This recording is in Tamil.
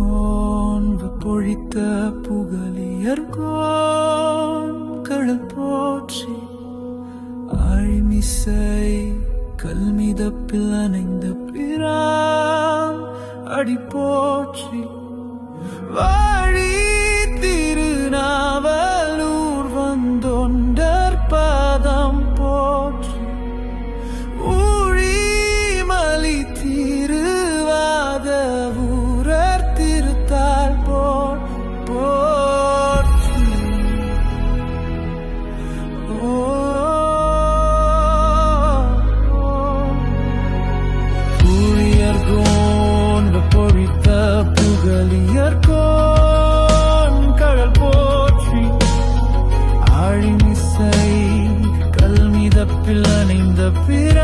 கோன்பு பொழித்த புகழியர்கோன் கடல் போற்றி. ஆழிமிசை கல்மிதப்பில் அணைந்த பிரான் அடி போற்றி வா ஆழிமிசை கல்மிதப்பில் அணைந்த பிற